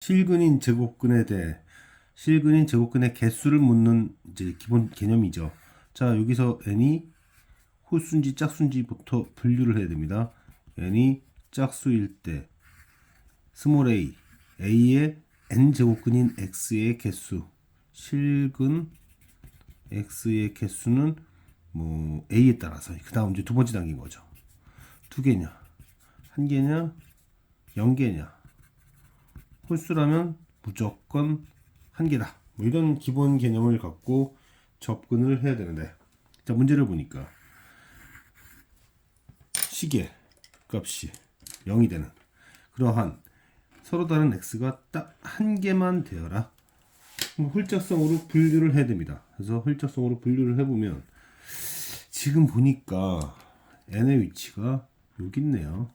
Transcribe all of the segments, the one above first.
실근인 제곱근에 대해 실근인 제곱근의 개수를 묻는 이제 기본 개념이죠. 자, 여기서 n이 홀수인지 짝수인지부터 분류를 해야 됩니다. n이 짝수일 때 스몰 a, a의 n 제곱근인 x의 개수, 실근 x의 개수는 뭐 a에 따라서 그 다음 이제 두 번째 단계인 거죠. 두 개냐, 한 개냐, 영 개냐. 홀수라면 무조건 한 개다. 뭐 이런 기본 개념을 갖고 접근을 해야 되는데 자 문제를 보니까 시계 값이 0이 되는 그러한 서로 다른 x가 딱 한 개만 되어라. 홀짝성으로 분류를 해야 됩니다. 그래서 홀짝성으로 분류를 해보면 지금 보니까 n의 위치가 여기 있네요.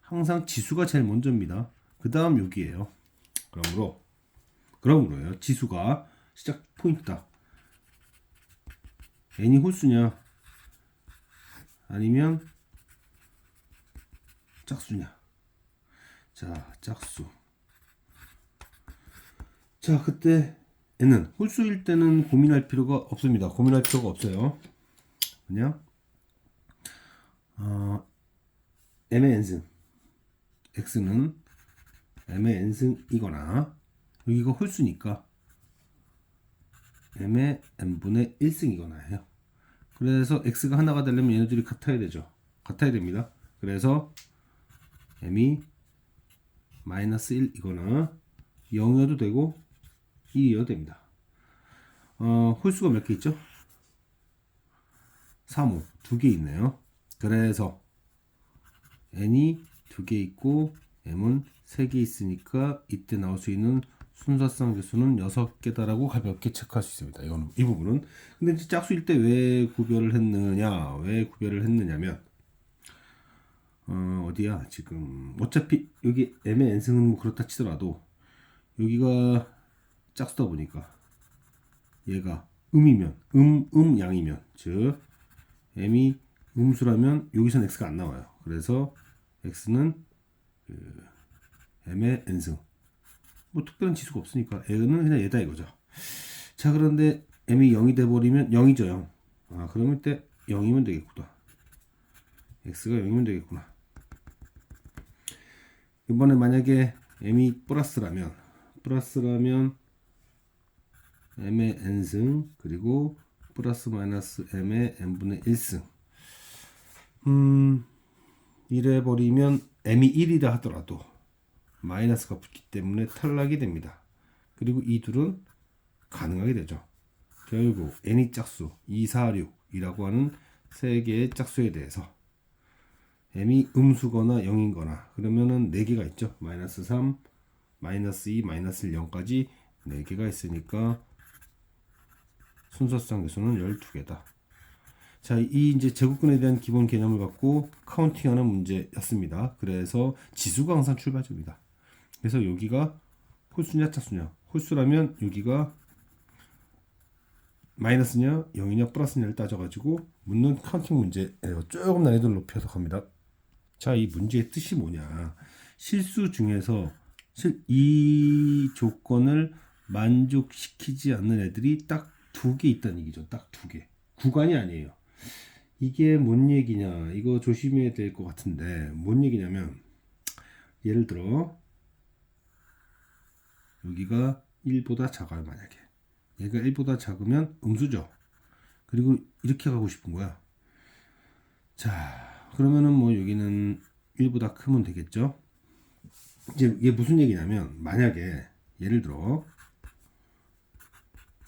항상 지수가 제일 먼저입니다. 그 다음 여기에요. 그러므로 그러므로요. 지수가 시작 포인트다. n이 홀수냐 아니면 짝수냐. 자, 짝수. 자, 그때 n은 홀수일 때는 고민할 필요가 없습니다. 고민할 필요가 없어요. 그냥 어, m의 n승 x는 m의 n승이거나 여기가 홀수니까 m의 n분의 1승이거나 해요. 그래서 x가 하나가 되려면 얘네들이 같아야 되죠. 같아야 됩니다. 그래서 m이 마이너스 1이거나 0이어도 되고 2이어도 됩니다. 어, 홀수가 몇 개 있죠? 3, 5. 두개 있네요. 그래서 n이 두 개 있고 m은 세개 있으니까 이때 나올 수 있는 순서상 개수는 6개다라고 가볍게 체크할 수 있습니다. 이거는 이 부분은 근데 이제 짝수일 때 왜 구별을 했느냐? 왜 구별을 했느냐면 어, 어디야? 지금 어차피 여기 m의 n승은 뭐 그렇다 치더라도 여기가 짝수다 보니까 얘가 음이면 음, 음 양이면 즉 m이 음수라면 여기선 x가 안 나와요. 그래서 x는 그 m의 n승 뭐 특별한 지수가 없으니까 n은 그냥 얘다 이거죠. 자 그런데 m이 0이 돼버리면 0이죠 0. 아 그러면 때 0이면 되겠구나. x가 0이면 되겠구나. 이번에 만약에 m이 플러스라면 플러스라면 m의 n승 그리고 플러스 마이너스 m의 n분의 1승 음 이래 버리면 m이 1이라 하더라도 마이너스가 붙기 때문에 탈락이 됩니다. 그리고 이 둘은 가능하게 되죠. 결국 n이 짝수 2, 4, 6이라고 하는 세 개의 짝수에 대해서 m이 음수거나 0인거나 그러면은 4개가 있죠. 마이너스 3, 마이너스 2, 마이너스 0까지 4개가 있으니까 순서상 개수는 12개다. 자, 이 이제 제곱근에 대한 기본 개념을 갖고 카운팅하는 문제였습니다. 그래서 지수가 항상 출발점이다. 그래서 여기가 홀수냐 짝수냐. 홀수라면 여기가 마이너스냐 0이냐 플러스냐를 따져가지고 묻는 카운팅 문제예요. 조금 난이도를 높여서 갑니다. 자, 이 문제의 뜻이 뭐냐. 실수 중에서 실- 이 조건을 만족시키지 않는 애들이 딱 두 개 있다는 얘기죠. 딱 두 개. 구간이 아니에요. 이게 뭔 얘기냐. 이거 조심해야 될 것 같은데, 뭔 얘기냐면, 예를 들어, 여기가 1보다 작아요, 만약에. 얘가 1보다 작으면 음수죠. 그리고 이렇게 가고 싶은 거야. 자, 그러면은 뭐 여기는 1보다 크면 되겠죠? 이제 이게 무슨 얘기냐면, 만약에, 예를 들어,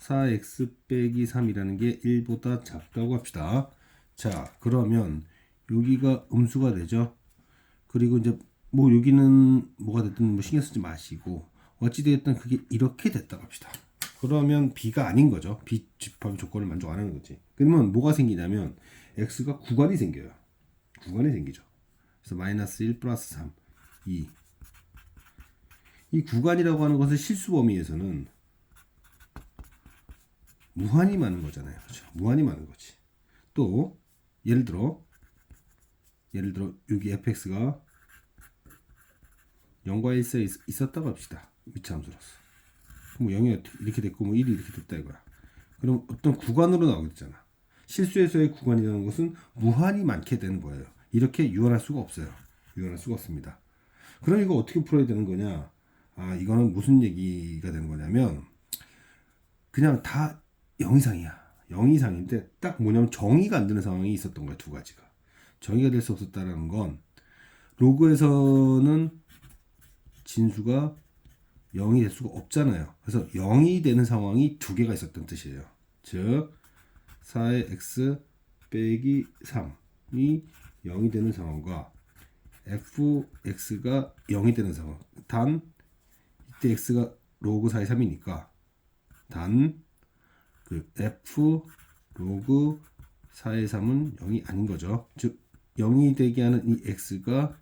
4x 빼기 3이라는 게 1보다 작다고 합시다. 자, 그러면 여기가 음수가 되죠. 그리고 이제 뭐 여기는 뭐가 됐든 뭐 신경 쓰지 마시고 어찌되었든 그게 이렇게 됐다고 합시다. 그러면 b가 아닌 거죠. b 집합 조건을 만족 안 하는 거지. 그러면 뭐가 생기냐면 x가 구간이 생겨요. 구간이 생기죠. 그래서 마이너스 1 플러스 3, 2. 이 구간이라고 하는 것은 실수 범위에서는 무한히 많은 거잖아요. 그렇죠? 무한히 많은 거지. 또 예를 들어 예를 들어 여기 fx가 0과 1 사이에 있- 있었다고 합시다. 미차함수로서. 그럼 뭐 0이 이렇게 됐고 뭐 1이 이렇게 됐다 이거야. 그럼 어떤 구간으로 나오겠잖아. 실수에서의 구간이라는 것은 무한히 많게 되는 거예요. 이렇게 유언할 수가 없어요. 유언할 수가 없습니다. 그럼 이거 어떻게 풀어야 되는 거냐? 아, 이거는 무슨 얘기가 되는 거냐면 그냥 다 0 이상이야. 0 이상인데 딱 뭐냐면 정의가 안 되는 상황이 있었던 거야, 두 가지가. 정의가 될 수 없었다라는 건 로그에서는 진수가 0이 될 수가 없잖아요. 그래서 0이 되는 상황이 두 개가 있었던 뜻이에요. 즉 4의 x 빼기 3이 0이 되는 상황과 fx가 0이 되는 상황. 단 이때 x가 로그 4의 3이니까 단 그 f 로그 4의 3은 0이 아닌 거죠. 즉 0이 되게 하는 이 x가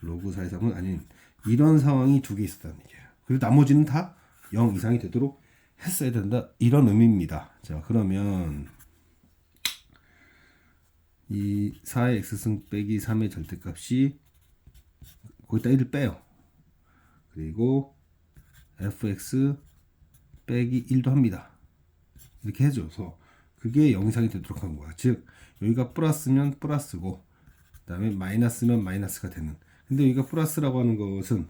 로그 4의 3은 아닌 이런 상황이 두 개 있었다는 얘기예요. 그리고 나머지는 다 0 이상이 되도록 했어야 된다. 이런 의미입니다. 자, 그러면 이 4의 x승 빼기 3의 절대값이 거기다 1을 빼요. 그리고 fx 빼기 1도 합니다. 이렇게 해줘서 그게 0 이상이 되도록 한 거야. 즉 여기가 플러스면 플러스고 그다음에 마이너스면 마이너스가 되는. 근데 여기가 플러스라고 하는 것은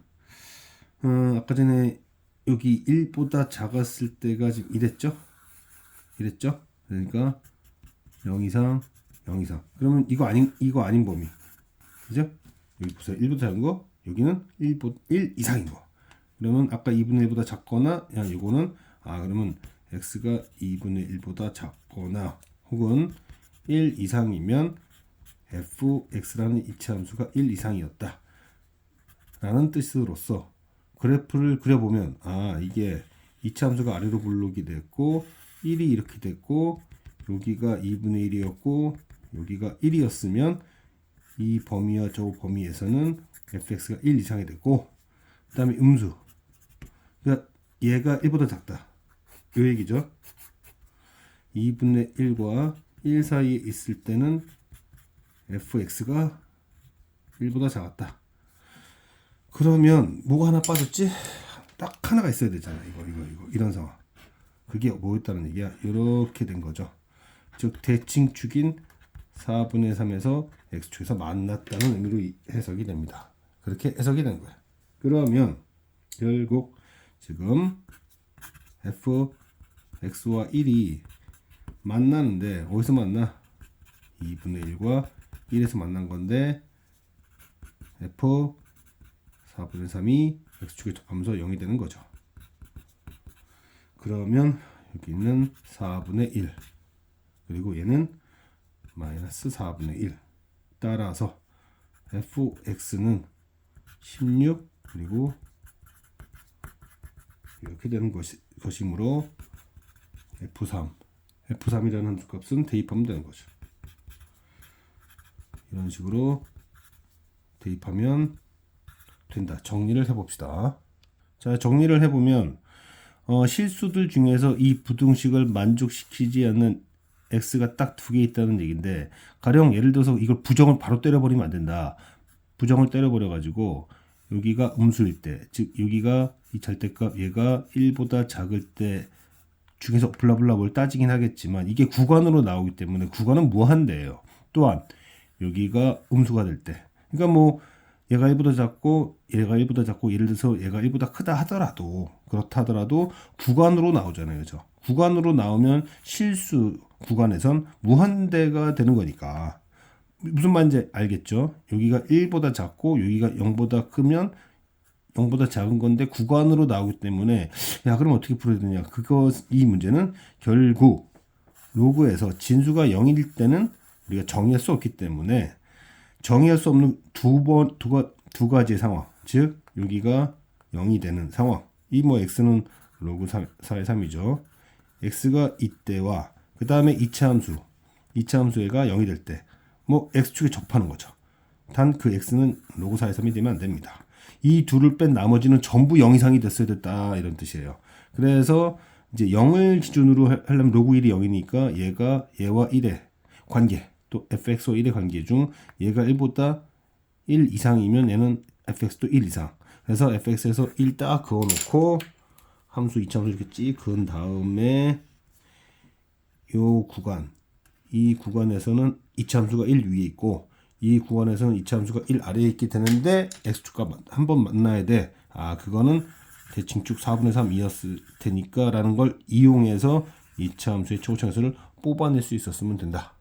어, 아까 전에 여기 1보다 작았을 때가 지금 이랬죠? 이랬죠? 그러니까 0 이상, 0 이상. 그러면 이거 아닌 이거 아닌 범위. 그죠? 여기 보세요. 1보다 작은 거, 여기는 1, 1 이상인 거. 그러면 아까 2분의 1보다 작거나 그냥 이거는 아 그러면 x가 2분의 1보다 작거나 혹은 1 이상이면 fx라는 이차함수가 1 이상이었다. 라는 뜻으로서 그래프를 그려보면 아 이게 이차함수가 아래로 굴러기 됐고 1이 이렇게 됐고 여기가 2분의 1이었고 여기가 1이었으면 이 범위와 저 범위에서는 fx가 1 이상이 되고 그 다음에 음수 그러니까 얘가 1보다 작다 이 얘기죠 2분의 1과 1 사이에 있을 때는 fx가 1보다 작았다 그러면 뭐가 하나 빠졌지? 딱 하나가 있어야 되잖아. 이거 이거 이거 이런 상황. 그게 뭐였다는 얘기야? 이렇게 된 거죠. 즉 대칭축인 4분의 3에서 x축에서 만났다는 의미로 이- 해석이 됩니다. 그렇게 해석이 된 거야. 그러면 결국 지금 f x와 1이 만나는데 어디서 만나? 2분의 1과 1에서 만난 건데 f 4분의 3이 x축에 접하면서 0이 되는 거죠. 그러면 여기는 4분의 1 그리고 얘는 마이너스 4분의 1 따라서 fx는 16 그리고 이렇게 되는 것이, 것이므로 f3 f3이라는 함수값은 대입하면 되는 거죠. 이런 식으로 대입하면 된다. 정리를 해봅시다. 자, 정리를 해보면 어, 실수들 중에서 이 부등식을 만족시키지 않는 x가 딱 두 개 있다는 얘기인데 가령 예를 들어서 이걸 부정을 바로 때려버리면 안 된다. 부정을 때려버려 가지고 여기가 음수일 때, 즉 여기가 이 절대값 얘가 1보다 작을 때 중에서 블라블라 뭘 따지긴 하겠지만 이게 구간으로 나오기 때문에 구간은 무한대예요. 또한 여기가 음수가 될 때, 그러니까 뭐 얘가 1보다 작고 얘가 1보다 작고 예를 들어서 얘가 1보다 크다 하더라도 그렇다 하더라도 구간으로 나오잖아요. 그죠? 구간으로 나오면 실수 구간에선 무한대가 되는 거니까 무슨 말인지 알겠죠? 여기가 1보다 작고 여기가 0보다 크면 0보다 작은 건데 구간으로 나오기 때문에 야 그럼 어떻게 풀어야 되냐? 그거 이 문제는 결국 로그에서 진수가 0일 때는 우리가 정의할 수 없기 때문에 정의할 수 없는 두 번, 두, 가, 두 가지의 상황. 즉, 여기가 0이 되는 상황. 이 뭐 x는 로그 4, 4의 3이죠. x가 이때와 그 다음에 2차 함수. 2차 함수가 0이 될 때. 뭐 x축에 접하는 거죠. 단 그 x는 로그 4의 3이 되면 안 됩니다. 이 둘을 뺀 나머지는 전부 0 이상이 됐어야 됐다. 이런 뜻이에요. 그래서 이제 0을 기준으로 하- 하려면 로그 1이 0이니까 얘가 얘와 1의 관계 또 fx와 1의 관계 중 얘가 1보다 1 이상이면 얘는 fx도 1 이상 그래서 fx에서 1 딱 그어놓고 함수 이차함수 이렇게 찍 그은 다음에 요 구간 이 구간에서는 이차함수가 1 위에 있고 이 구간에서는 이차함수가 1 아래에 있게 되는데 x축과 한 번 만나야 돼. 아 그거는 대칭축 4분의 3이었을 테니까 라는 걸 이용해서 이차함수의 최고차함수를 뽑아낼 수 있었으면 된다.